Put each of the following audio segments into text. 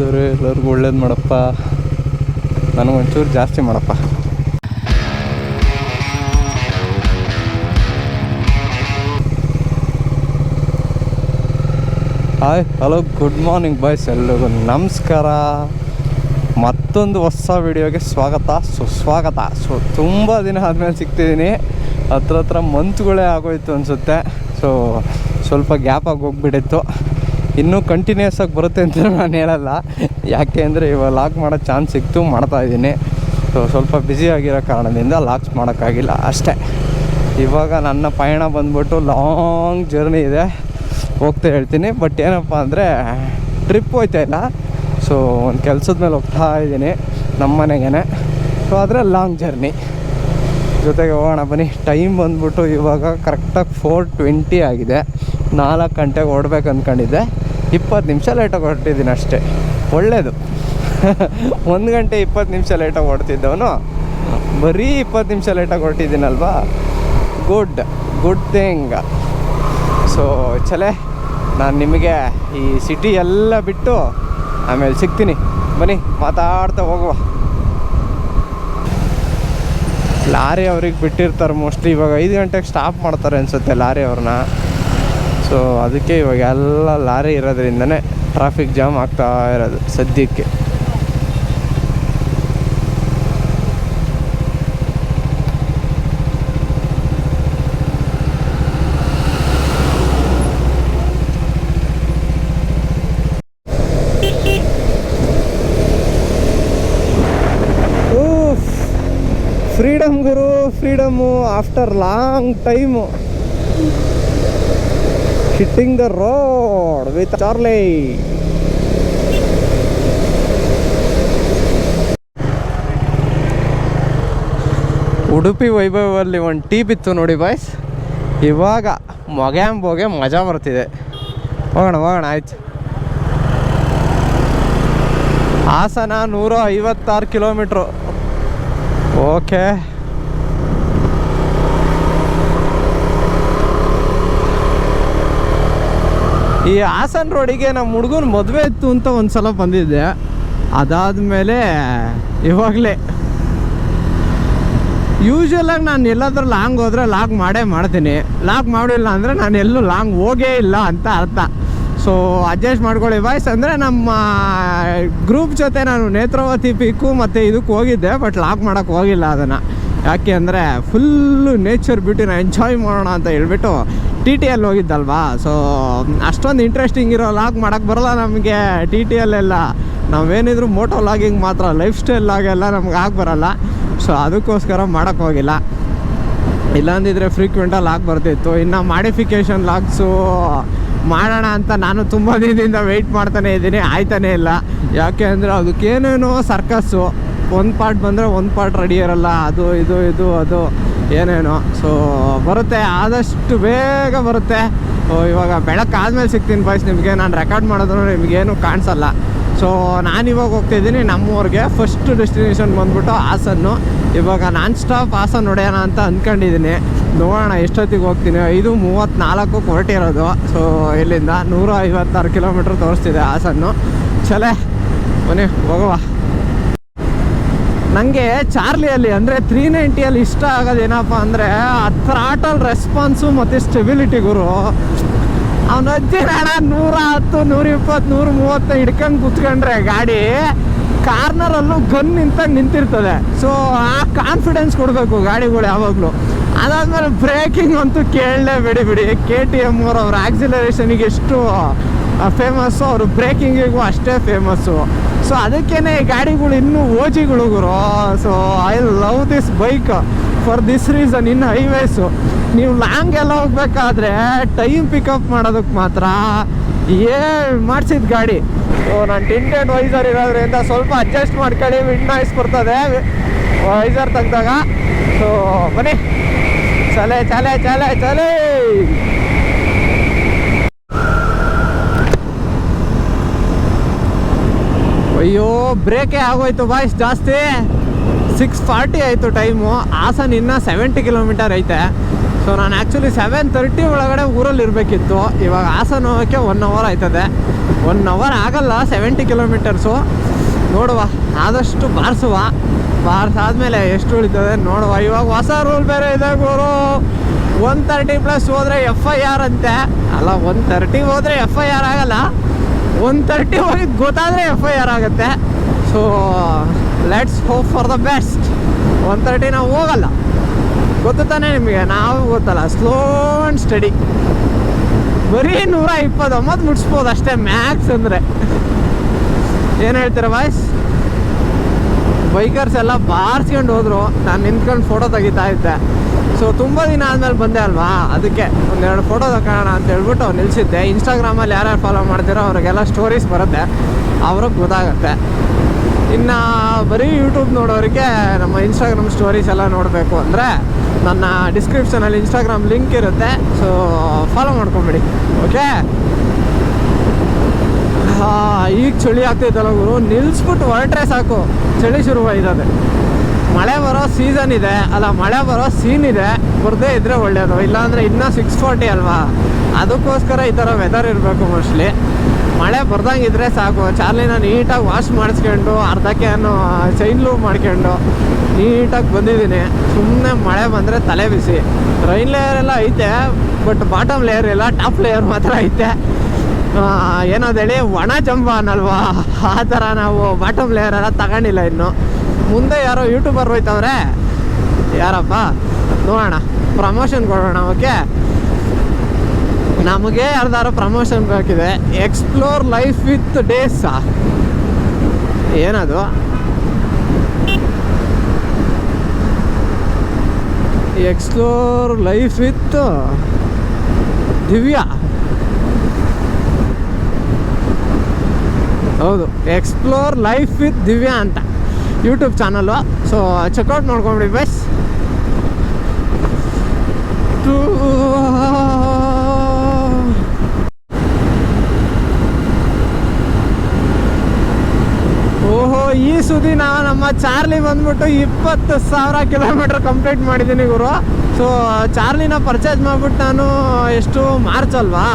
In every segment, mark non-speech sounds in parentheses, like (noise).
ದೇವ್ರೆ ಎಲ್ಲರಿಗೂ ಒಳ್ಳೇದು ಮಾಡಪ್ಪ. ನನಗೊಂಚೂರು ಜಾಸ್ತಿ ಮಾಡಪ್ಪ. Hi hello good morning boys ಎಲ್ಲರಿಗೂ ನಮಸ್ಕಾರ. ಮತ್ತೊಂದು ಹೊಸ ವಿಡಿಯೋಗೆ ಸ್ವಾಗತ. ಸುಸ್ವಾಗತ ಸೊ ತುಂಬ ದಿನ ಆದಮೇಲೆ ಸಿಗ್ತಿದ್ದೀನಿ ಹತ್ರ ಹತ್ರ ಮಂತ್ಗಳೇ ಆಗೋಯ್ತು ಅನಿಸುತ್ತೆ. ಸೊ ಸ್ವಲ್ಪ ಗ್ಯಾಪ್ ಆಗಿ ಹೋಗ್ಬಿಟ್ಟಿತ್ತು. ಇನ್ನೂ ಕಂಟಿನ್ಯೂಸ್ ಆಗಿ ಬರುತ್ತೆ ಅಂತ ನಾನು ಹೇಳಲ್ಲ. ಯಾಕೆ ಅಂದರೆ ಇವಾಗ ಲಾಕ್ ಮಾಡೋ ಚಾನ್ಸ್ ಸಿಕ್ತು, ಮಾಡ್ತಾ ಇದ್ದೀನಿ. ಸೊ ಸ್ವಲ್ಪ ಬ್ಯುಸಿ ಆಗಿರೋ ಕಾರಣದಿಂದ ಲಾಕ್ಸ್ ಮಾಡೋಕ್ಕಾಗಿಲ್ಲ ಅಷ್ಟೇ. ಇವಾಗ ನನ್ನ ಪಯಣ ಬಂದ್ಬಿಟ್ಟು ಲಾಂಗ್ ಜರ್ನಿ ಇದೆ. ಹೋಗ್ತಾ ಹೇಳ್ತೀನಿ. ಬಟ್ ಏನಪ್ಪ ಅಂದರೆ ಟ್ರಿಪ್ ಹೋಯ್ತಾ ಇಲ್ಲ. ಸೊ ಒಂದು ಕೆಲಸದ ಮೇಲೆ ಹೋಗ್ತಾ ಇದ್ದೀನಿ ನಮ್ಮ ಮನೆಗೇ ಸೊ ಆದರೆ ಲಾಂಗ್ ಜರ್ನಿ ಜೊತೆಗೆ ಹೋಗೋಣ ಬನ್ನಿ. ಟೈಮ್ ಬಂದ್ಬಿಟ್ಟು ಇವಾಗ ಕರೆಕ್ಟಾಗಿ ಫೋರ್ ಟ್ವೆಂಟಿ ಆಗಿದೆ. ನಾಲ್ಕು ಗಂಟೆಗೆ ಹೊಡ್ಬೇಕು ಅಂದ್ಕೊಂಡಿದ್ದೆ ಇಪ್ಪತ್ತು ನಿಮಿಷ ಲೇಟಾಗಿ ಹೊರಟಿದ್ದೀನಿ ಅಷ್ಟೇ. ಒಳ್ಳೆಯದು (laughs) ಒಂದು ಗಂಟೆ ಇಪ್ಪತ್ತು ನಿಮಿಷ ಲೇಟಾಗಿ ಹೊಡ್ತಿದ್ದವನು ಬರೀ ಇಪ್ಪತ್ತು ನಿಮಿಷ ಲೇಟಾಗಿ ಹೊರಟಿದ್ದೀನಲ್ವಾ? ಗುಡ್ ಗುಡ್ ಥಿಂಗ್ ಸೊ ಚಲೇ, ನಾನು ನಿಮಗೆ ಈ ಸಿಟಿ ಎಲ್ಲ ಬಿಟ್ಟು ಆಮೇಲೆ ಸಿಗ್ತೀನಿ. ಬನ್ನಿ, ಮಾತಾಡ್ತಾ ಹೋಗುವ. ಲಾರಿ ಅವ್ರಿಗೆ ಬಿಟ್ಟಿರ್ತಾರೆ ಮೋಸ್ಟ್ಲಿ. ಇವಾಗ ಐದು ಗಂಟೆಗೆ ಸ್ಟಾಪ್ ಮಾಡ್ತಾರೆ ಅನಿಸುತ್ತೆ ಲಾರಿ ಅವ್ರನ್ನ. ಸೊ ಅದಕ್ಕೆ ಇವಾಗ ಎಲ್ಲ ಲಾರಿ ಇರೋದ್ರಿಂದನೇ ಟ್ರಾಫಿಕ್ ಜಾಮ್ ಆಗ್ತಾ ಇರೋದು ಸದ್ಯಕ್ಕೆ. Freedom Guru. Freedom after long time hitting the road with Charlie Udupi ವೈಭವಲ್ಲಿ ಒಂದು ಟೀ ಬಿತ್ತು ನೋಡಿ ಬಾಯ್ಸ್ ಇವಾಗ ಮೊಗ್ಯಾಂಬೋಗೆ ಮಜಾ ಬರ್ತಿದೆ. ಹೋಗೋಣ ಹೋಗೋಣ, ಆಯ್ತು. ಹಾಸನ ನೂರ ಐವತ್ತಾರು ಕಿಲೋಮೀಟ್ರು ಓಕೆ ಈ ಹಾಸನ್ ರೋಡಿಗೆ ನಮ್ಮ ಹುಡುಗನ ಮದುವೆ ಇತ್ತು ಅಂತ ಒಂದು ಸಲ ಬಂದಿದ್ದೆ. ಅದಾದಮೇಲೆ ಇವಾಗಲೇ. ಯೂಶ್ವಲಾಗಿ ನಾನು ಎಲ್ಲಾದ್ರೂ ಲಾಂಗ್ ಹೋದರೆ ಲಾಗ್ ಮಾಡೇ ಮಾಡ್ತೀನಿ. ಲಾಗ್ ಮಾಡಿಲ್ಲ ಅಂದರೆ ನಾನು ಎಲ್ಲೂ ಲಾಂಗ್ ಹೋಗೇ ಇಲ್ಲ ಅಂತ ಅರ್ಥ. ಸೊ ಅಡ್ಜಸ್ಟ್ ಮಾಡ್ಕೊಳ್ಳಿ. ವಾಯ್ಸ್ ಅಂದರೆ ನಮ್ಮ ಗ್ರೂಪ್ ಜೊತೆ ನಾನು ನೇತ್ರಾವತಿ ಪೀಕು ಮತ್ತು ಇದಕ್ಕೆ ಹೋಗಿದ್ದೆ ಬಟ್ ಲಾಕ್ ಮಾಡೋಕ್ಕೆ ಹೋಗಿಲ್ಲ ಅದನ್ನು. ಯಾಕೆ ಅಂದರೆ ಫುಲ್ಲು ನೇಚರ್ ಬ್ಯೂಟಿನ ಎಂಜಾಯ್ ಮಾಡೋಣ ಅಂತ ಹೇಳ್ಬಿಟ್ಟು ಟಿ ಟಿ ಎಲ್ ಹೋಗಿದ್ದಲ್ವಾ? ಸೊ ಅಷ್ಟೊಂದು ಇಂಟ್ರೆಸ್ಟಿಂಗ್ ಇರೋ ಲಾಗ್ ಮಾಡೋಕ್ಕೆ ಬರಲ್ಲ ನಮಗೆ ಟಿ ಟಿ ಎಲ್ಲೆಲ್ಲ ನಾವೇನಿದ್ರು ಮೋಟೋ ಲಾಗಿಂಗ್ ಮಾತ್ರ ಲೈಫ್ ಸ್ಟೈಲ್ ಲಾಗೆಲ್ಲ ನಮ್ಗೆ ಆಗಿ ಬರಲ್ಲ. ಸೊ ಅದಕ್ಕೋಸ್ಕರ ಮಾಡೋಕ್ಕೆ ಹೋಗಿಲ್ಲ. ಇಲ್ಲಾಂದಿದ್ರೆ ಫ್ರೀಕ್ವೆಂಟಲ್ಲಿ ಲಾಗ್ ಬರ್ತಿತ್ತು. ಇನ್ನು ಮಾಡಿಫಿಕೇಷನ್ ಲಾಗ್ಸು ಮಾಡೋಣ ಅಂತ ನಾನು ತುಂಬ ದಿನದಿಂದ ವೆಯ್ಟ್ ಮಾಡ್ತಾನೆ ಇದ್ದೀನಿ. ಆಯ್ತಾನೇ ಇಲ್ಲ. ಯಾಕೆ ಅಂದರೆ ಅದಕ್ಕೇನೇನೋ ಸರ್ಕಸ್ಸು ಒಂದು ಪಾರ್ಟ್ ಬಂದರೆ ಒಂದು ಪಾರ್ಟ್ ರೆಡಿ ಇರಲ್ಲ. ಅದು, ಇದು ಇದು, ಅದು. ಏನೇನೋ. ಸೊ ಬರುತ್ತೆ, ಆದಷ್ಟು ಬೇಗ ಬರುತ್ತೆ. ಇವಾಗ ಬೆಳಕಾದ್ಮೇಲೆ ಸಿಗ್ತೀನಿ ಬಾಯ್ಸ್ ನಿಮಗೆ ನಾನು ರೆಕಾರ್ಡ್ ಮಾಡಿದ್ರು ನಿಮಗೇನು ಕಾಣಿಸಲ್ಲ. ಸೊ ನಾನು ಇವಾಗ ಹೋಗ್ತಿದ್ದೀನಿ ನಮ್ಮೂರಿಗೆ ಫಸ್ಟ್ ಡೆಸ್ಟಿನೇಷನ್ ಬಂದ್ಬಿಟ್ಟು ಹಾಸನ್ನು. ಇವಾಗ ನಾನ್ ಸ್ಟಾಪ್ ಹಾಸನ್ ಹೊಡೆಯೋಣ ಅಂತ ಅಂದ್ಕೊಂಡಿದ್ದೀನಿ ನೋಡೋಣ, ಎಷ್ಟೊತ್ತಿಗೆ ಹೋಗ್ತೀನಿ. ಐದು ಮೂವತ್ತ್ನಾಲ್ಕು ಹೊರಟಿರೋದು ಸೊ ಇಲ್ಲಿಂದ ನೂರ ಐವತ್ತಾರು ಕಿಲೋಮೀಟ್ರ್ ತೋರಿಸ್ತಿದೆ ಹಾಸನ್ನು. ಚಲೇ. ಮನೆ ಹೋಗುವ. ನನಗೆ ಚಾರ್ಲಿಯಲ್ಲಿ ಅಂದರೆ ತ್ರೀ ನೈಂಟಿಯಲ್ಲಿ ಇಷ್ಟ ಆಗೋದೇನಪ್ಪ ಅಂದರೆ ಆ ಥ್ರಾಟಲ್ ರೆಸ್ಪಾನ್ಸು ಮತ್ತು ಸ್ಟೆಬಿಲಿಟಿ ಗುರು. ಅವನ ಅಜ್ಜಿನ ನೂರ ಹತ್ತು, ನೂರ ಇಪ್ಪತ್ತು, ನೂರ ಮೂವತ್ತು ಹಿಡ್ಕೊಂಡು ಕುತ್ಕೊಂಡ್ರೆ ಗಾಡಿ ಕಾರ್ನರಲ್ಲೂ ಗನ್ ನಿಂತಾಗ ನಿಂತಿರ್ತದೆ. ಸೊ ಆ ಕಾನ್ಫಿಡೆನ್ಸ್ ಕೊಡಬೇಕು ಗಾಡಿಗಳು ಯಾವಾಗಲೂ. ಅದಾದ್ಮೇಲೆ ಬ್ರೇಕಿಂಗ್ ಅಂತೂ ಕೇಳಲೇ ಬಿಡಿ ಕೆ ಟಿ ಎಂ ಅವ್ರ ಅವ್ರ ಆಕ್ಸಿಲರೇಷನಿಗೆ ಎಷ್ಟು ಫೇಮಸ್ಸು ಅವರು ಬ್ರೇಕಿಂಗಿಗೂ ಅಷ್ಟೇ ಫೇಮಸ್ಸು ಸೊ ಅದಕ್ಕೇನೆ ಗಾಡಿಗಳು ಇನ್ನೂ ಓಜಿಗಳು ಗುರು. So I love this bike for this reason in highways ನೀವು ಲಾಂಗ್ ಎಲ್ಲ ಹೋಗ್ಬೇಕಾದ್ರೆ ಟೈಮ್ ಪಿಕಪ್ ಮಾಡೋದಕ್ಕೆ ಮಾತ್ರ. ಏ, ಮಾಡಿಸಿದ ಗಾಡಿ. ಸೊ ನಾನು ಟಿಂಟೆಡ್ ವೈಸರ್ ಇರೋದ್ರಿಂದ ಸ್ವಲ್ಪ ಅಡ್ಜಸ್ಟ್ ಮಾಡ್ಕೊಳ್ಳಿ ವಿಂಡ್ ನಾಯ್ಸ್ ಬರ್ತದೆ. ವೈಸರ್ ತೆಗ್ದಾಗ. ಸೊ ಬನ್ನಿ. ಚಲೇ ಚಲೇ ಚಲೇ, ಚಲೆ. ಅಯ್ಯೋ ಬ್ರೇಕೇ ಆಗೋಯ್ತು ಬಾಯ್ಸ್ ಜಾಸ್ತಿ. ಸಿಕ್ಸ್ ಫಾರ್ಟಿ ಆಯಿತು ಟೈಮು ಹಾಸನ್ ಇನ್ನೂ ಸೆವೆಂಟಿ ಕಿಲೋಮೀಟರ್ ಐತೆ. ಸೊ ನಾನು ಆ್ಯಕ್ಚುಲಿ ಸೆವೆನ್ ತರ್ಟಿ ಒಳಗಡೆ ಊರಲ್ಲಿ ಇರಬೇಕಿತ್ತು. ಇವಾಗ ಹಾಸನ ಹೋಗೋಕ್ಕೆ ಒನ್ ಅವರ್ ಆಯ್ತದೆ. ಒನ್ ಅವರ್ ಆಗಲ್ಲ ಸೆವೆಂಟಿ ಕಿಲೋಮೀಟರ್ಸು ನೋಡುವ, ಆದಷ್ಟು ಬಾರಿಸುವ. ಬಾರಿಸಾದ್ಮೇಲೆ ಎಷ್ಟು ಉಳಿತದೆ ನೋಡುವ. ಇವಾಗ ಹೊಸ ರೂಲ್ ಬೇರೆ ಇದೆ ಗುರು. ಒನ್ ತರ್ಟಿ ಪ್ಲಸ್ ಹೋದರೆ ಎಫ್ ಐ ಆರ್ ಅಂತೆ. ಅಲ್ಲ ಒನ್ ತರ್ಟಿ ಹೋದರೆ ಎಫ್ ಐ ಆರ್ ಆಗಲ್ಲ. ಒನ್ ತರ್ಟಿ ಹೋಗಿದ್ದು ಗೊತ್ತಾದರೆ ಎಫ್ ಐ ಆರ್ ಆಗುತ್ತೆ. So let's hope for the best one thirty ನಾವು ಹೋಗಲ್ಲ. ಗೊತ್ತು ನಿಮಗೆ? ನಾವು ಗೊತ್ತಲ್ಲ. ಸ್ಲೋ ಆ್ಯಂಡ್ ಸ್ಟಡಿ ಬರೀ ನೂರ ಇಪ್ಪತ್ತೊಂಬತ್ತು ಮುಟ್ಸ್ಬೋದು ಅಷ್ಟೇ ಮ್ಯಾಕ್ಸ್ ಅಂದರೆ. ಏನು ಹೇಳ್ತೀರ ವಾಯ್ಸ್ ಬೈಕರ್ಸ್ ಎಲ್ಲ ಬಾರಿಸ್ಕೊಂಡು ಹೋದರು. ನಾನು ನಿಂತ್ಕೊಂಡು ಫೋಟೋ ತೆಗಿತಾ ಇದ್ದೆ. ಸೊ ತುಂಬ ದಿನ ಆದಮೇಲೆ ಬಂದೆ ಅಲ್ವಾ? ಅದಕ್ಕೆ ಒಂದೆರಡು ಫೋಟೋ ತಗೋಣ ಅಂತ ಹೇಳ್ಬಿಟ್ಟು ನಿಲ್ಲಿಸಿದ್ದೆ ಇನ್ಸ್ಟಾಗ್ರಾಮಲ್ಲಿ ಯಾರ್ಯಾರು ಫಾಲೋ ಮಾಡ್ತೀರೋ ಅವ್ರಿಗೆಲ್ಲ ಸ್ಟೋರೀಸ್ ಬರುತ್ತೆ. ಅವ್ರಿಗೆ ಗೊತ್ತಾಗುತ್ತೆ. ಇನ್ನು ಬರೀ ಯೂಟ್ಯೂಬ್ ನೋಡೋರಿಗೆ ನಮ್ಮ ಇನ್ಸ್ಟಾಗ್ರಾಮ್ ಸ್ಟೋರೀಸ್ ಎಲ್ಲ ನೋಡಬೇಕು ಅಂದರೆ ನನ್ನ ಡಿಸ್ಕ್ರಿಪ್ಷನಲ್ಲಿ ಇನ್ಸ್ಟಾಗ್ರಾಮ್ ಲಿಂಕ್ ಇರುತ್ತೆ. ಸೊ ಫಾಲೋ ಮಾಡ್ಕೊಂಬಿಡಿ. ಓಕೆ ಈಗ ಚಳಿ ಆಗ್ತೈತಲ್ಲ ಗುರು. ನಿಲ್ಲಿಸ್ಬಿಟ್ಟು ಹೊರಟ್ರೆ ಸಾಕು. ಚಳಿ ಶುರುವಾಗಿದೆ ಮಳೆ ಬರೋ ಸೀಸನ್ ಇದೆ. ಅಲ್ಲ, ಮಳೆ ಬರೋ ಸೀನ್ ಇದೆ. ಬರದೇ ಇದ್ರೆ ಒಳ್ಳೆಯದು ಇಲ್ಲಾಂದರೆ ಇನ್ನೂ ಸಿಕ್ಸ್ ಫಾರ್ಟಿ ಅಲ್ವಾ? ಅದಕ್ಕೋಸ್ಕರ ಈ ಥರ ವೆದರ್ ಇರಬೇಕು ಮೋಸ್ಟ್ಲಿ ಮಳೆ ಬರ್ದಂಗಿದ್ರೆ ಸಾಕು. ಚಾರ್ಲಿನ ನೀಟಾಗಿ ವಾಶ್ ಮಾಡಿಸ್ಕೊಂಡು ಅರ್ಧಕ್ಕೆ ಕ್ಯಾನು ಚೈನ್ ಲೂ ಮಾಡ್ಕೊಂಡು ನೀಟಾಗಿ ಬಂದಿದ್ದೀನಿ. ಸುಮ್ಮನೆ ಮಳೆ ಬಂದರೆ ತಲೆ ಬಿಸಿ. ರೈನ್ ಲೇಯರ್ ಎಲ್ಲ ಐತೆ ಬಟ್ ಬಾಟಮ್ ಲೇಯರ್ ಇಲ್ಲ. ಟಾಪ್ ಲೇಯರ್ ಮಾತ್ರ ಐತೆ. ಏನೋ ಏನೋದು ಹೇಳಿ ಒಣ ಜಂಬ ಅನ್ನಲ್ವಾ? ಆ ಥರ ನಾವು ಬಾಟಮ್ ಲೇಯರ್ ಎಲ್ಲ ತಗೊಂಡಿಲ್ಲ ಇನ್ನು. ಮುಂದೆ ಯಾರೋ ಯೂಟ್ಯೂಬರ್ ಹೋಯ್ತವ್ರೆ. ಯಾರಪ್ಪ? ನೋಡೋಣ. ಪ್ರಮೋಷನ್ ಕೊಡೋಣ ಓಕೆ ನಮಗೆ ಯಾರ್ದಾರು ಪ್ರಮೋಷನ್ ಬೇಕಿದೆ. ಎಕ್ಸ್ಪ್ಲೋರ್ ಲೈಫ್ ವಿತ್ ಡೇಸ್ ಏನದು? Explore life with Divya? ಹೌದು. ಎಕ್ಸ್ಪ್ಲೋರ್ ಲೈಫ್ ವಿತ್ ದಿವ್ಯಾ ಅಂತ. YouTube channel so check out ನೋಡ್ಕೊಂಬಿಡಿ ಬಸ್ ಟೂ ಓಹೋ, ಈ ಸುದಿನ ನಮ್ಮ ಚಾರ್ಲಿ ಬಂದ್ಬಿಟ್ಟು ಇಪ್ಪತ್ತು ಸಾವಿರ ಕಿಲೋಮೀಟರ್ ಕಂಪ್ಲೀಟ್ ಮಾಡಿದ್ದೀನಿ ಗುರು. ಸೊ ಚಾರ್ಲಿನ ಪರ್ಚೇಸ್ ಮಾಡಿಬಿಟ್ಟು ನಾನು ಎಷ್ಟು ಮಾರ್ಚ್ ಅಲ್ವಾ?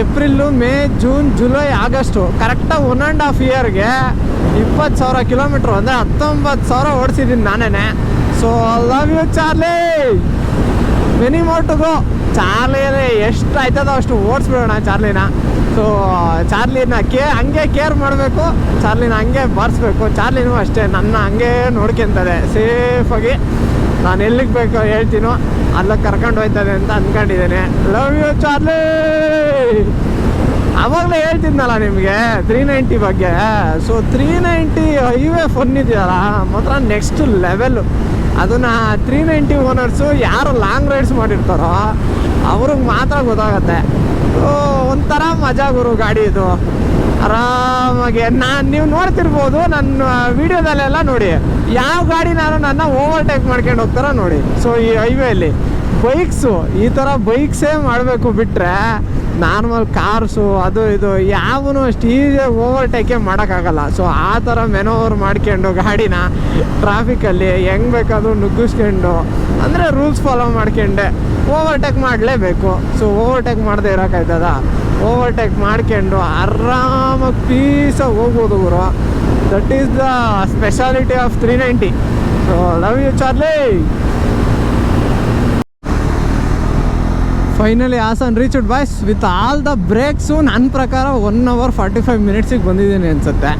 April, May, June, July, August. ಕರೆಕ್ಟಾಗಿ ಒನ್ ಆ್ಯಂಡ್ ಹಾಫ್ ಇಯರ್ಗೆ ಇಪ್ಪತ್ತು ಸಾವಿರ ಕಿಲೋಮೀಟ್ರ್ ಅಂದರೆ ಹತ್ತೊಂಬತ್ತು ಸಾವಿರ ಓಡಿಸಿದ್ದೀನಿ ನಾನೇ so love you Charlie many more to go ಚಾರ್ಲಿಯಲ್ಲಿ ಎಷ್ಟು ಆಯ್ತದೋ ಅಷ್ಟು ಓಡಿಸ್ಬಿಡೋಣ ಚಾರ್ಲಿನ ಸೊ ಚಾರ್ಲಿನ ಕೇ, ಹಂಗೆ ಕೇರ್ ಮಾಡಬೇಕು. ಚಾರ್ಲಿನ ಹಂಗೆ ಬಾರಿಸ್ಬೇಕು. ಚಾರ್ಲಿನೂ ಅಷ್ಟೇ, ನನ್ನ ಹಂಗೆ ನೋಡ್ಕೊಂತದೆ. ಸೇಫಾಗಿ ನಾನು ಎಲ್ಲಿಗೆ ಬೇಕು ಹೇಳ್ತೀನೋ. ಅಲ್ಲಿಗೆ ಕರ್ಕೊಂಡು ಹೋಯ್ತದೆ ಅಂತ ಅಂದ್ಕೊಂಡಿದ್ದೇನೆ ಲವ್ ಯು ಚಾರ್ಲಿ ಅವಾಗಲೇ ಹೇಳ್ತಿದ್ನಲ್ಲ ನಿಮಗೆ ತ್ರೀ ನೈಂಟಿ ಬಗ್ಗೆ. So three ninety highway phone ಇದೆಯಲ್ಲ, ಮಾತ್ರ ನೆಕ್ಸ್ಟ್ ಲೆವೆಲ್ಲು ಅದನ್ನು ತ್ರೀ ನೈಂಟಿ ಓನರ್ಸು ಯಾರು ಲಾಂಗ್ ರೈಡ್ಸ್ ಮಾಡಿರ್ತಾರೋ, ಅವ್ರಿಗೆ ಮಾತ್ರ ಗೊತ್ತಾಗತ್ತೆ. ಒಂಥರ ಮಜಾ ಗುರು ಗಾಡಿ ಇದು. ಆರಾಮಾಗಿ, ನಾನು ನೀವು ನೋಡ್ತಿರ್ಬೋದು, ನನ್ನ ವಿಡಿಯೋದಲ್ಲೆಲ್ಲ ನೋಡಿ. ಯಾವ ಗಾಡಿ ನಾನು ನನ್ನ ಓವರ್ಟೇಕ್ ಮಾಡ್ಕೊಂಡು ಹೋಗ್ತಾರೋ ನೋಡಿ. ಸೊ ಈ ಹೈವೇಲಿ ಬೈಕ್ಸು ಈ ಥರ ಬೈಕ್ಸೇ ಮಾಡಬೇಕು ಬಿಟ್ಟರೆ ನಾರ್ಮಲ್ ಕಾರ್ಸು ಅದು ಇದು ಯಾವನು ಅಷ್ಟು ಈಸಿಯಾಗಿ ಓವರ್ಟೇಕೇ ಮಾಡೋಕ್ಕಾಗಲ್ಲ. ಸೊ ಆ ಥರ ಮೆನೋವರ್ ಮಾಡ್ಕೊಂಡು ಗಾಡಿನ ಟ್ರಾಫಿಕಲ್ಲಿ ಹೆಂಗೆ ಬೇಕಾದ್ರು ನುಗ್ಗಿಸ್ಕೊಂಡು, ಅಂದರೆ ರೂಲ್ಸ್ ಫಾಲೋ ಮಾಡ್ಕೊಂಡೆ ಓವರ್ಟೇಕ್ ಮಾಡಲೇಬೇಕು. ಸೊ ಓವರ್ಟೇಕ್ ಮಾಡದೆ ಇರೋಕ್ಕಾಯ್ತದ ಓವರ್ಟೇಕ್ ಮಾಡ್ಕೊಂಡು ಆರಾಮಾಗಿ ಪೀಸಾಗಿ ಹೋಗ್ಬೋದು ಗುರು. That is the speciality of three ninety so love you Charlie finally Hassan reached boys with all the breaks ನನ್ನ ಪ್ರಕಾರ ಒನ್ ಅವರ್ ಫಾರ್ಟಿ ಫೈವ್ ಮಿನಿಟ್ಸಿಗೆ ಬಂದಿದ್ದೀನಿ ಅನಿಸುತ್ತೆ.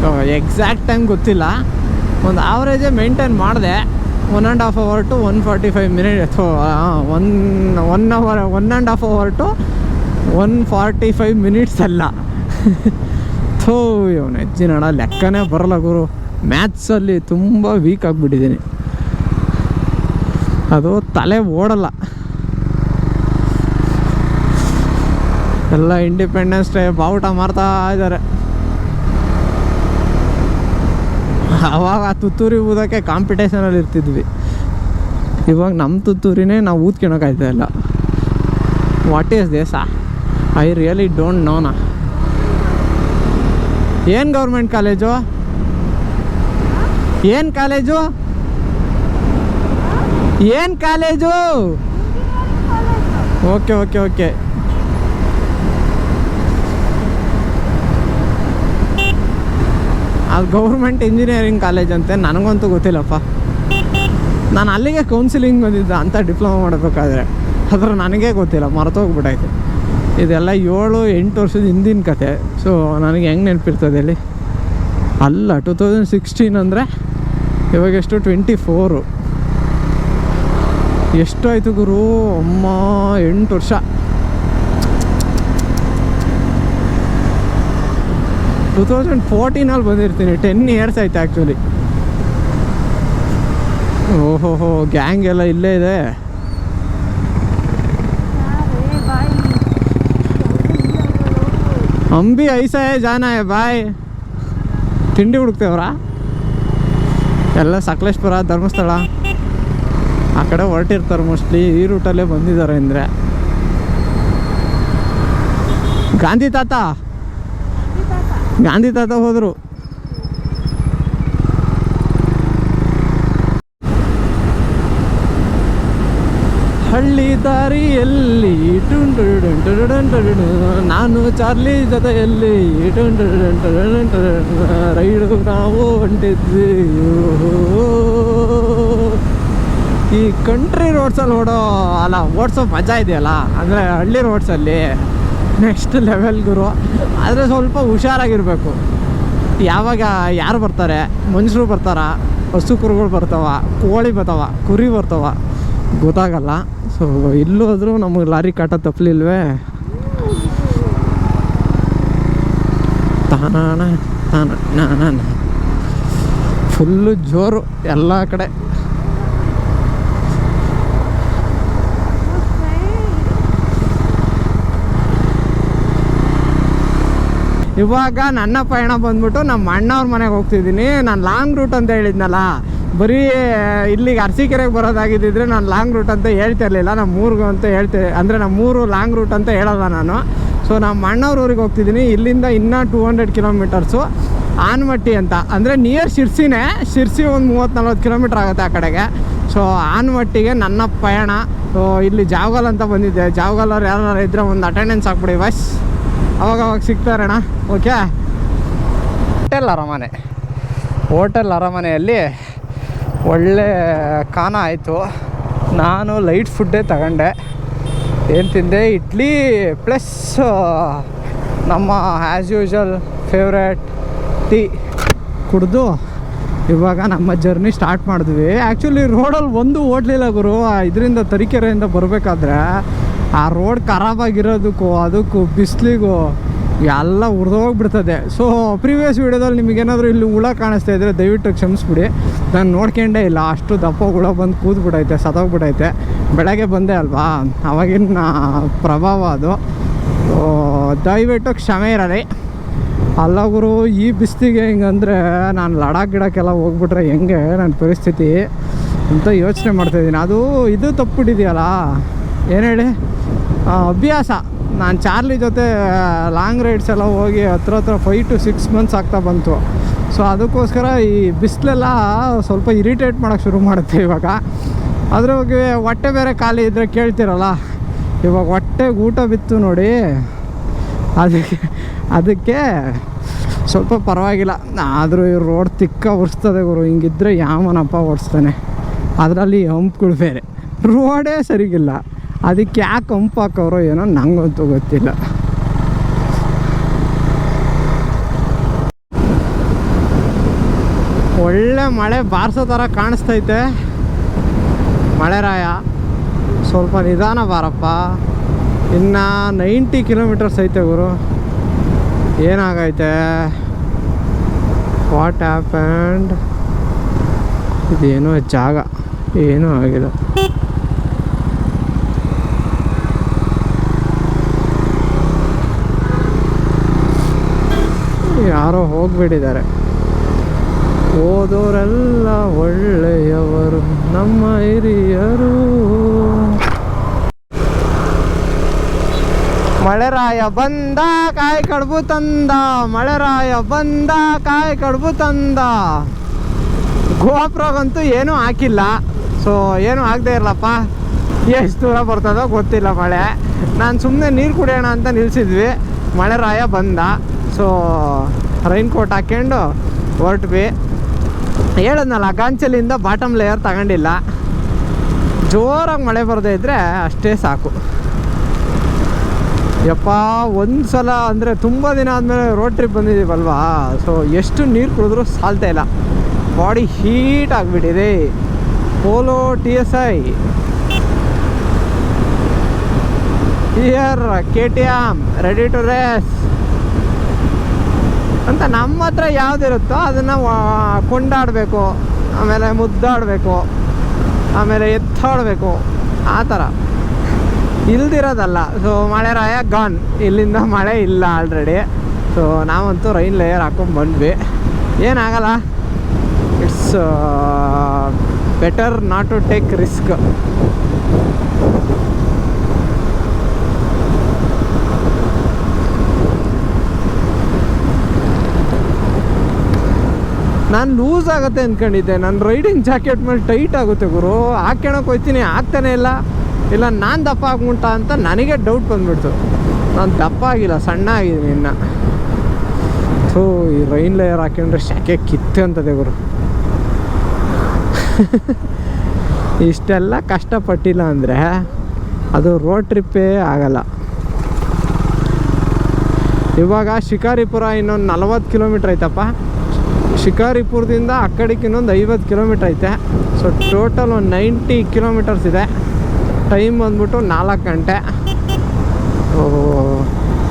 ಸೊ ಎಕ್ಸಾಕ್ಟ್ ಟೈಮ್ ಗೊತ್ತಿಲ್ಲ. ಒಂದು ಆವ್ರೇಜೇ ಮೇಂಟೈನ್ ಮಾಡಿದೆ. One and half hour to one forty five minute one one hour one and half hour to one forty five minutes ಅಲ್ಲ. (laughs) ಥೋ, ಇವನು ಹೆಚ್ಚಿನ ಲೆಕ್ಕನೇ ಬರಲ್ಲ ಗುರು. ಮ್ಯಾಥ್ಸಲ್ಲಿ ತುಂಬ ವೀಕ್ ಆಗಿಬಿಟ್ಟಿದ್ದೀನಿ ಅದು ತಲೆ ಓಡಲ್ಲ. ಎಲ್ಲ ಇಂಡಿಪೆಂಡೆನ್ಸ್ ಡೇ ಬಾವುಟ ಮಾರ್ತಾ ಇದ್ದಾರೆ ಅವಾಗ ತುತ್ತೂರಿ ಊದಕ್ಕೆ ಕಾಂಪಿಟೇಷನಲ್ಲಿ ಇರ್ತಿದ್ವಿ. ಇವಾಗ ನಮ್ಮ ತುತ್ತೂರಿನೇ ನಾವು ಊದ್ಕೊಳಕ್ಕಾಯ್ತಾ ಇಲ್ಲ. What is this I really don't ನೋನಾ ಏನು ಗೌರ್ಮೆಂಟ್ ಕಾಲೇಜು? ಏನು ಕಾಲೇಜು? ಏನು ಕಾಲೇಜು? Okay okay okay. ಅದು ಗೌರ್ಮೆಂಟ್ ಇಂಜಿನಿಯರಿಂಗ್ ಕಾಲೇಜ್ ಅಂತೆ, ನನಗಂತೂ ಗೊತ್ತಿಲ್ಲಪ್ಪ. ನಾನು ಅಲ್ಲಿಗೆ ಕೌನ್ಸಿಲಿಂಗ್ ಬಂದಿದ್ದ ಅಂತ ಡಿಪ್ಲೊಮಾ ಮಾಡಬೇಕಾದ್ರೆ. ಅದರ ನನಗೇ ಗೊತ್ತಿಲ್ಲ ಮರೆತೋಗ್ಬಿಟ್ಟೈತೆ ಇದೆಲ್ಲ ಏಳು, ಎಂಟು ವರ್ಷದ ಹಿಂದಿನ ಕತೆ. ಸೊ ನನಗೆ ಹೆಂಗೆ ನೆನಪಿರ್ತದೆ ಇಲ್ಲಿ ಅಲ್ಲ ಟೂ ತೌಸಂಡ್ ಸಿಕ್ಸ್ಟೀನ್ ಅಂದರೆ ಇವಾಗ ಎಷ್ಟು? ಟ್ವೆಂಟಿ ಫೋರು ಎಷ್ಟು ಆಯಿತು ಗುರು? ಅಮ್ಮ, ಎಂಟು ವರ್ಷ. ಟೂ ತೌಸಂಡ್ ಫೋರ್ಟೀನಲ್ಲಿ ಬಂದಿರ್ತೀನಿ. ಟೆನ್ ಇಯರ್ಸ್ ಆಯ್ತು ಆ್ಯಕ್ಚುಲಿ ಓಹೋಹೋ ಗ್ಯಾಂಗ್ ಎಲ್ಲ ಇಲ್ಲೇ ಇದೆ. ಅಂಬಿ ಐಸ ಜಾನ ಏ ಬಾಯ್. ತಿಂಡಿ ಹುಡುಕ್ತೇವ್ರಾ ಎಲ್ಲ ಸಕಲೇಶ್ಪುರ ಧರ್ಮಸ್ಥಳ. ಆ ಕಡೆ ಹೊರಟಿರ್ತಾರೆ ಮೋಸ್ಟ್ಲಿ ಈ ರೂಟಲ್ಲೇ ಬಂದಿದ್ದಾರೆ ಅಂದರೆ. ಗಾಂಧಿ ತಾತ? ಗಾಂಧಿ ತಾತ ಹೋದರು. ಹಳ್ಳಿ ದಾರಿಯಲ್ಲಿ. ನಾನು ಚಾರ್ಲಿ ಜೊತೆಯಲ್ಲಿ. ರೈಡು ನಾವು ಹೊಂಟಿದ್ವಿ. ಈ ಕಂಟ್ರಿ ರೋಡ್ಸಲ್ಲಿ ಓಡೋ ಅಲ್ಲ ಓಡಿಸೋ ಮಜಾ ಇದೆಯಲ್ಲ? ಅಂದರೆ ಹಳ್ಳಿ ರೋಡ್ಸಲ್ಲಿ ನೆಕ್ಸ್ಟ್ ಲೆವೆಲ್ ಗುರು. ಆದರೆ ಸ್ವಲ್ಪ ಹುಷಾರಾಗಿರಬೇಕು. ಯಾವಾಗ ಯಾರು ಬರ್ತಾರೆ? ಮನುಷ್ಯರು ಬರ್ತಾರ? ಹಸು ಕುರುಗಳು ಬರ್ತಾವ? ಕೋಳಿ ಬರ್ತಾವ? ಕುರಿ ಬರ್ತಾವ? ಗೊತ್ತಾಗಲ್ಲ. ಸೊ ಇಲ್ಲೋದ್ರೂ ನಮಗೆ ಲಾರಿ ಕಾಟ ತಪ್ಪಲಿಲ್ವೇ ತಾನಾಣ ತಾನ, ನಾನ ಫುಲ್ಲು ಜೋರು ಎಲ್ಲ ಕಡೆ. ಇವಾಗ ನನ್ನ ಪಯಣ ಬಂದ್ಬಿಟ್ಟು ನಮ್ಮ ಅಣ್ಣವ್ರ ಮನೆಗೆ ಹೋಗ್ತಿದ್ದೀನಿ. ನಾನು ಲಾಂಗ್ ರೂಟ್ ಅಂತ ಹೇಳಿದ್ನಲ್ಲ. ಬರೀ ಇಲ್ಲಿಗೆ ಅರಸೀಕೆರೆಗೆ ಬರೋದಾಗಿದ್ದಿದ್ರೆ ನಾನು ಲಾಂಗ್ ರೂಟ್ ಅಂತ ಹೇಳ್ತಿರ್ಲಿಲ್ಲ ನಮ್ಮ ಊರಿಗೆ ಅಂತ ಹೇಳ್ತೇವೆ ಅಂದರೆ ನಮ್ಮ ಊರು ಲಾಂಗ್ ರೂಟ್ ಅಂತ ಹೇಳಲ್ಲ ನಾನು. ಸೊ ನಮ್ಮ ಅಣ್ಣವ್ರ ಊರಿಗೆ ಹೋಗ್ತಿದ್ದೀನಿ. ಇಲ್ಲಿಂದ ಇನ್ನೂ ಟೂ ಹಂಡ್ರೆಡ್ ಕಿಲೋಮೀಟರ್ಸು ಆನ್ಮಟ್ಟಿ ಅಂತ. ಅಂದರೆ ನಿಯರ್ ಶಿರ್ಸಿನೇ, ಶಿರ್ಸಿ ಒಂದು ಮೂವತ್ತು ನಲ್ವತ್ತು ಕಿಲೋಮೀಟ್ರ್ ಆಗುತ್ತೆ ಆ ಕಡೆಗೆ. ಸೊ ಆನ್ಮಟ್ಟಿಗೆ ನನ್ನ ಪಯಣ ಸೊ ಇಲ್ಲಿ ಜಾವಗಲ್ ಅಂತ ಬಂದಿದ್ದೆ ಜಾವಗಲ್ ಅವ್ರು ಯಾರು ಇದ್ದರೆ ಒಂದು ಅಟೆಂಡೆನ್ಸ್ ಹಾಕ್ಬಿಡಿ ಬಸ್ ಅವಾಗ ಅವಾಗ ಸಿಗ್ತಾರಣ್ಣ ಓಕೆ ಹೋಟೆಲ್ ಅರಮನೆ. ಹೋಟೆಲ್ ಅರಮನೆಯಲ್ಲಿ ಒಳ್ಳೆ ಕಾನ ಆಯಿತು. ನಾನು ಲೈಟ್ ಫುಡ್ಡೇ ತಗೊಂಡೆ. ಏನು ತಿಂದೆ? ಇಡ್ಲಿ ಪ್ಲಸ್ ನಮ್ಮ ಆ್ಯಸ್ ಯೂಶಲ್ ಫೇವ್ರೆಟ್ ಟೀ ಕುಡಿದು ಇವಾಗ ನಮ್ಮ ಜರ್ನಿ ಸ್ಟಾರ್ಟ್ ಮಾಡಿದ್ವಿ. ಆ್ಯಕ್ಚುಲಿ ರೋಡಲ್ಲಿ ಒಂದು ಓಡಲಿಲ್ಲ ಗುರು. ಇದರಿಂದ ತರೀಕೆರೆಯಿಂದ ಬರಬೇಕಾದ್ರೆ ಆ ರೋಡ್ ಖರಾಬಾಗಿರೋದಕ್ಕೂ ಅದಕ್ಕೂ, ಬಿಸಿಲಿಗೂ ಎಲ್ಲ ಉರಿದೋಗ್ಬಿಡ್ತದೆ ಸೊ ಪ್ರೀವಿಯಸ್ ವೀಡಿಯೋದಲ್ಲಿ ನಿಮಗೇನಾದರೂ ಇಲ್ಲಿ ಹುಳ ಕಾಣಿಸ್ತಾ ಇದ್ದರೆ ದಯವಿಟ್ಟು ಕ್ಷಮಿಸ್ಬಿಡಿ. ನಾನು ನೋಡ್ಕೊಂಡೇ ಇಲ್ಲ. ಅಷ್ಟು ದಪ್ಪ ಹುಳ ಬಂದು ಕೂದ್ಬಿಡೈತೆ ಸತ್ತೋಗ್ಬಿಟ್ಟೈತೆ ಬೆಳಗ್ಗೆ ಬಂದೆ ಅಲ್ವಾ? ಅವಾಗಿನ ಪ್ರಭಾವ ಅದು. ದಯವಿಟ್ಟು ಕ್ಷಮೆ ಇರಲಿ. ಅಲ್ಲ ಗುರು, ಈ ಬಿಸ್ತಿಗೆ ಹಿಂಗಂದರೆ ನಾನು ಲಡಾಖ್ ಗಿಡಕ್ಕೆಲ್ಲ ಹೋಗ್ಬಿಟ್ರೆ ಹೆಂಗೆ ನನ್ನ ಪರಿಸ್ಥಿತಿ ಅಂತ ಯೋಚನೆ ಮಾಡ್ತಾಯಿದ್ದೀನಿ ಅದು, ಇದು ತಪ್ಪಿಟ್ಟಿದೆಯಲ್ಲ ಏನು ಹೇಳಿ? ಅಭ್ಯಾಸ. ನಾನು ಚಾರ್ಲಿ ಜೊತೆ ಲಾಂಗ್ ರೈಡ್ಸ್ ಎಲ್ಲ ಹೋಗಿ ಹತ್ರ ಹತ್ರ ಫೈವ್ ಟು ಸಿಕ್ಸ್ ಮಂತ್ಸ್ ಆಗ್ತಾ ಬಂತು. ಸೊ ಅದಕ್ಕೋಸ್ಕರ ಈ ಬಿಸಿಲೆಲ್ಲ ಸ್ವಲ್ಪ ಇರಿಟೇಟ್ ಮಾಡೋಕ್ಕೆ ಶುರು ಮಾಡುತ್ತೆ ಇವಾಗ. ಅದ್ರ ಬಗ್ಗೆ ಹೊಟ್ಟೆ ಬೇರೆ ಖಾಲಿ ಇದ್ದರೆ ಕೇಳ್ತಿರಲ್ಲ? ಇವಾಗ ಹೊಟ್ಟೆಗೆ ಊಟ ಬಿತ್ತು ನೋಡಿ. ಅದಕ್ಕೆ ಅದಕ್ಕೆ ಸ್ವಲ್ಪ ಪರವಾಗಿಲ್ಲ. ಆದರೂ ಇವ್ರು ರೋಡ್ ತಿಕ್ಕ ಒರೆಸ್ತದೆ ಗುರು. ಹಿಂಗಿದ್ರೆ ಯಾವನಪ್ಪ ಓಡಿಸ್ತಾನೆ ಅದರಲ್ಲಿ ಹಂಪ್ಗಳು ಬೇರೆ. ರೋಡೇ ಸರಿಗಿಲ್ಲ. ಅದಕ್ಕೆ ಯಾಕೆ ಹಂಪ್ ಹಾಕವ್ರೋ ಏನೋ ನಂಗಂತೂ ಗೊತ್ತಿಲ್ಲ. ಒಳ್ಳೆ ಮಳೆ ಬಾರಿಸೋ ಥರ ಕಾಣಿಸ್ತೈತೆ. ಮಳೆರಾಯ ಸ್ವಲ್ಪ ನಿಧಾನ ಬಾರಪ್ಪ. ಇನ್ನು ನೈಂಟಿ ಕಿಲೋಮೀಟರ್ಸ್ ಐತೆ ಗುರು. ಏನಾಗೈತೆ? ವಾಟ್ ಹ್ಯಾಪಂಡ್ ಇದೇನೋ ಜಾಗ. ಏನೂ ಆಗಿಲ್ಲ. ಯಾರೋ ಹೋಗ್ಬಿಟ್ಟಿದ್ದಾರೆ. ಓದೋರೆಲ್ಲ ಒಳ್ಳೆಯವರು, ನಮ್ಮ ಹಿರಿಯರು. ಮಳೆರಾಯ ಬಂದ, ಕಾಯಿ ಕಡುಬು ತಂದ. ಮಳೆರಾಯ ಬಂದ, ಕಾಯಿ ಕಡುಬು ತಂದ. ಗೋಪುರಗಂತೂ ಏನೂ ಹಾಕಿಲ್ಲ. ಸೊ ಏನೂ ಆಗದೆ ಇರಲಪ್ಪ. ಎಷ್ಟು ದೂರ ಬರ್ತದೋ ಗೊತ್ತಿಲ್ಲ ಮಳೆ. ನಾನು ಸುಮ್ಮನೆ ನೀರು ಕುಡಿಯೋಣ ಅಂತ ನಿಲ್ಸಿದ್ವಿ. ಮಳೆರಾಯ ಬಂದ. ಸೊ ರೈನ್ ಕೋಟ್ ಹಾಕ್ಕೊಂಡು ಹೊರಟ್ವಿ. ಹೇಳದ್ನಲ್ಲ ಅಗಾಂಚಲಿಂದ ಬಾಟಮ್ ಲೇಯರ್ ತಗೊಂಡಿಲ್ಲ. ಜೋರಾಗಿ ಮಳೆ ಬರದೇ ಇದ್ದರೆ ಅಷ್ಟೇ ಸಾಕು. ಯಪ್ಪ ಒಂದು ಸಲ ಅಂದರೆ ತುಂಬ ದಿನ ಆದಮೇಲೆ ರೋಡ್ ಟ್ರಿಪ್ ಬಂದಿದ್ದೀವಲ್ವಾ ಸೊ ಎಷ್ಟು ನೀರು ಕುಡಿದ್ರೂ ಸಾಲ್ತಾ ಇಲ್ಲ. ಬಾಡಿ ಹೀಟ್ ಆಗಿಬಿಟ್ಟಿದೆ. Polo T S I here K T M ready to race ಅಂತ ನಮ್ಮ ಹತ್ರ ಯಾವುದಿರುತ್ತೋ ಅದನ್ನು ಕೊಂಡಾಡಬೇಕು. ಆಮೇಲೆ ಮುದ್ದಾಡಬೇಕು. ಆಮೇಲೆ ಎತ್ತಾಡಬೇಕು ಆ ಥರ. ಇಲ್ದಿರೋದಲ್ಲ. ಸೊ ಮಳೆ ರಾಯ ಗಾನ್ ಇಲ್ಲಿಂದ ಮಳೆ ಇಲ್ಲ ಆಲ್ರೆಡಿ ಸೊ ನಾವಂತೂ ರೈನ್ ಲೇಯರ್ ಹಾಕೊಂಡು ಬಂದ್ವಿ. ಏನಾಗಲ್ಲ? It's better not to take risk ನಾನು ಲೂಸ್ ಆಗುತ್ತೆ ಅಂದ್ಕೊಂಡಿದ್ದೆ ನನ್ನ ರೈಡಿಂಗ್ ಜಾಕೆಟ್ ಮೇಲೆ ಟೈಟ್ ಆಗುತ್ತೆ ಗುರು. ಹಾಕ್ಯಣಕ್ಕೆ ಹೋಗ್ತೀನಿ ಆಗ್ತಾನೆ ಇಲ್ಲ. ಇಲ್ಲ, ನಾನು ದಪ್ಪ ಆಗ್ಬಿಟ್ಟ ಅಂತ ನನಗೆ ಡೌಟ್ ಬಂದ್ಬಿಡ್ತು. ನಾನು ದಪ್ಪ ಆಗಿಲ್ಲ, ಸಣ್ಣ ಆಗಿದ್ದೀನಿ ಇನ್ನು. ಥೂ, ಈ ರೈನ್ ಲೇಯರ್ ಹಾಕೊಂಡ್ರೆ ಶಾಕೆ ಕಿತ್ತು ಅಂತದೆ ಗುರು. (laughs) ಇಷ್ಟೆಲ್ಲ ಕಷ್ಟಪಟ್ಟಿಲ್ಲ ಅಂದರೆ ಅದು ರೋಡ್ ಟ್ರಿಪ್ಪೇ ಆಗಲ್ಲ. ಇವಾಗ ಶಿಕಾರಿಪುರ ಇನ್ನೊಂದು ನಲವತ್ತು ಕಿಲೋಮೀಟ್ರ್ ಐತಪ್ಪ. ಶಿಕಾರಿಪುರದಿಂದ ಆ ಕಡೆಗೆ ಇನ್ನೊಂದು ಐವತ್ತು ಕಿಲೋಮೀಟರ್ ಐತೆ. ಸೊ ಟೋಟಲ್ ಒಂದು ನೈಂಟಿ ಕಿಲೋಮೀಟರ್ಸ್ ಇದೆ. ಟೈಮ್ ಬಂದ್ಬಿಟ್ಟು ನಾಲ್ಕು ಗಂಟೆ.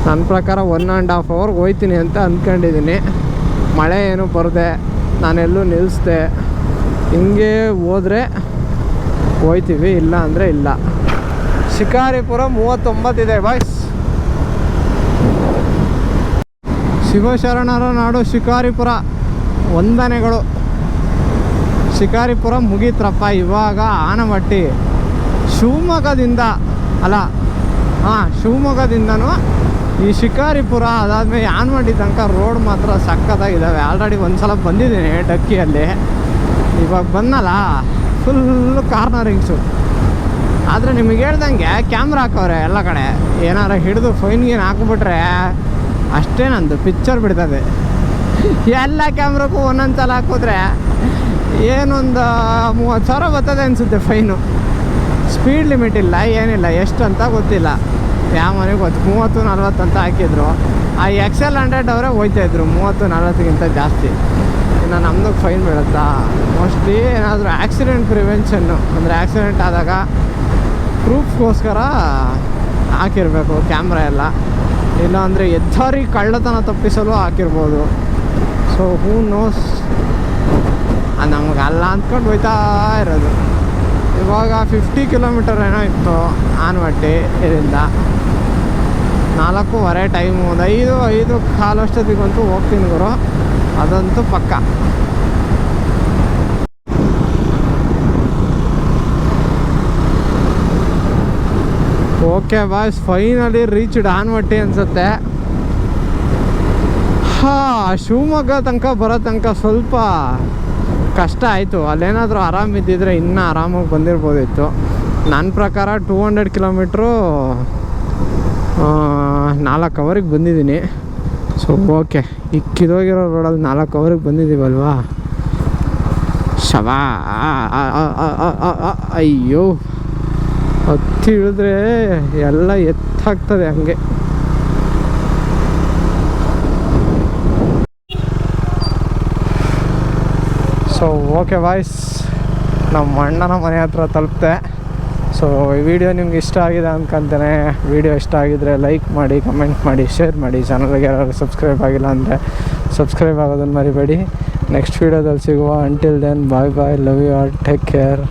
ನನ್ನ ಪ್ರಕಾರ ಒನ್ ಆ್ಯಂಡ್ ಹಾಫ್ ಅವರ್ಗೆ ಹೋಯ್ತೀನಿ ಅಂತ ಅಂದ್ಕೊಂಡಿದ್ದೀನಿ ಮಳೆ ಏನು ಬರದೆ, ನಾನೆಲ್ಲೂ ನಿಲ್ಲಿಸ್ದೆ ಹಿಂಗೆ ಹೋದರೆ ಹೋಯ್ತೀವಿ, ಇಲ್ಲ ಅಂದರೆ ಇಲ್ಲ. ಶಿಕಾರಿಪುರ ಮೂವತ್ತೊಂಬತ್ತಿದೆ ಬಾಯ್ಸ್ ಶಿವಶರಣರ ನಾಡು ಶಿಕಾರಿಪುರ. ವಂದನೆಗಳು. ಶಿಕಾರಿಪುರ ಮುಗೀತ್ರಪ್ಪ, ಇವಾಗ ಆನಮಟ್ಟಿ. ಶಿವಮೊಗ್ಗದಿಂದ, ಅಲ್ಲ, ಹಾಂ, ಶಿವಮೊಗ್ಗದಿಂದನೂ ಈ ಶಿಕಾರಿಪುರ, ಅದಾದಮೇಲೆ ಆನಮಟ್ಟಿ ತನಕ ರೋಡ್ ಮಾತ್ರ ಸಕ್ಕತ್ತಾಗಿದ್ದಾವೆ ಆಲ್ರೆಡಿ ಒಂದು ಸಲ ಬಂದಿದ್ದೀನಿ ಡಕ್ಕಿಯಲ್ಲಿ. ಇವಾಗ ಬಂದಲ್ಲ ಫುಲ್ಲು ಕಾರ್ನರಿಂಗ್ಸು. ಆದರೆ ನಿಮಗೆ ಹೇಳ್ದಂಗೆ, ಕ್ಯಾಮ್ರಾ ಹಾಕವ್ರೆ ಎಲ್ಲ ಕಡೆ. ಏನಾರು ಹಿಡಿದು ಫೈನ್ಗೇನು ಗೀನ್ ಹಾಕ್ಬಿಟ್ರೆ ಅಷ್ಟೇ ನಂದು ಪಿಕ್ಚರ್ ಬಿಡ್ತದೆ. ಎಲ್ಲ ಕ್ಯಾಮ್ರಕ್ಕೂ ಒಂದೊಂದು ಸಲ ಹಾಕಿದ್ರೆ ಏನೊಂದು ಮೂವತ್ತು ಸಾವಿರ ಬರ್ತದೆ ಅನಿಸುತ್ತೆ ಫೈನು ಸ್ಪೀಡ್ ಲಿಮಿಟ್ ಇಲ್ಲ, ಏನಿಲ್ಲ ಎಷ್ಟು ಅಂತ ಗೊತ್ತಿಲ್ಲ. ಯಾವ ಮನೆಗೆ ಗೊತ್ತು, ಮೂವತ್ತು, ನಲ್ವತ್ತು ಅಂತ ಹಾಕಿದ್ರು. ಆ ಎಕ್ಸೆಲ್ ಹಂಡ್ರೆಡ್ ಅವರೇ ಹೋಯ್ತಾಯಿದ್ರು ಮೂವತ್ತು, ನಲ್ವತ್ತಕ್ಕಿಂತ ಜಾಸ್ತಿ. ಇನ್ನು ನಮ್ಮದು ಫೈನ್ ಬೀಳುತ್ತಾ? ಮೋಸ್ಟ್ಲಿ ಏನಾದರೂ ಆಕ್ಸಿಡೆಂಟ್ ಪ್ರಿವೆನ್ಷನ್ನು ಅಂದರೆ ಆಕ್ಸಿಡೆಂಟ್ ಆದಾಗ ಪ್ರೂಫ್ಗೋಸ್ಕರ ಹಾಕಿರಬೇಕು ಕ್ಯಾಮ್ರಾ ಎಲ್ಲ. ಇಲ್ಲಾಂದರೆ ಎದ್ದಾರಿ ಕಳ್ಳತನ ತಪ್ಪಿಸಲು ಹಾಕಿರ್ಬೋದು. ಸೊ ಹೂ ನೋಸ್ ನಮಗೆ ಅಲ್ಲ ಅಂದ್ಕೊಂಡು ಹೋಯ್ತಾ ಇರೋದು. ಇವಾಗ ಫಿಫ್ಟಿ ಕಿಲೋಮೀಟರ್ ಏನೋ ಇತ್ತು ಆನ್ವಟ್ಟಿ ಇದರಿಂದ ನಾಲ್ಕೂವರೆ ಟೈಮು ಒಂದು ಐದು ಐದು ಕಾಲಷ್ಟೊತ್ತಿಗಂತೂ ಹೋಗ್ತೀನಿ ಗುರು. ಅದಂತೂ ಪಕ್ಕ. Okay boys finally reached Anavatti ಅನ್ಸುತ್ತೆ. ಹಾ, ಶಿವಮೊಗ್ಗ ತನಕ ಬರೋ ತನಕ ಸ್ವಲ್ಪ ಕಷ್ಟ ಆಯಿತು. ಅಲ್ಲೇನಾದರೂ ಆರಾಮಿದ್ದಿದ್ರೆ ಇನ್ನೂ ಆರಾಮಾಗಿ ಬಂದಿರ್ಬೋದಿತ್ತು ನನ್ನ ಪ್ರಕಾರ ಟೂ ಹಂಡ್ರೆಡ್ ಕಿಲೋಮೀಟ್ರು ನಾಲ್ಕು ಅವರಿಗೆ ಬಂದಿದ್ದೀನಿ. ಸೊ ಓಕೆ ಇಕ್ಕಿದೋಗಿರೋ ರೋಡಲ್ಲಿ ನಾಲ್ಕು ಅವರಿಗೆ ಬಂದಿದ್ದೀವಲ್ವಾ ಶವಾ ಅಯ್ಯೋ. ಹತ್ತಿ ಇಳಿದ್ರೆ ಎಲ್ಲ ಎತ್ತಾಗ್ತದೆ ಹಂಗೆ. ಸೊ ಓಕೆ ವಾಯ್ಸ್ ನಮ್ಮ ಅಣ್ಣನ ಮನೆ ಹತ್ರ ತಲುಪಿದೆ ಸೊ ಈ ವಿಡಿಯೋ ನಿಮ್ಗೆ ಇಷ್ಟ ಆಗಿದೆ ಅಂದ್ಕೊಂತೇನೆ ವಿಡಿಯೋ ಇಷ್ಟ ಆಗಿದ್ರೆ ಲೈಕ್ ಮಾಡಿ ಕಮೆಂಟ್ ಮಾಡಿ ಶೇರ್ ಮಾಡಿ. ಚಾನಲ್ಗೆ ಯಾರು ಸಬ್ಸ್ಕ್ರೈಬ್ ಆಗಿಲ್ಲ ಅಂದರೆ ಸಬ್ಸ್ಕ್ರೈಬ್ ಆಗೋದನ್ನು ಮರಿಬೇಡಿ. ನೆಕ್ಸ್ಟ್ ವೀಡಿಯೋದಲ್ಲಿ ಸಿಗುವ. Until then bye bye love you all take care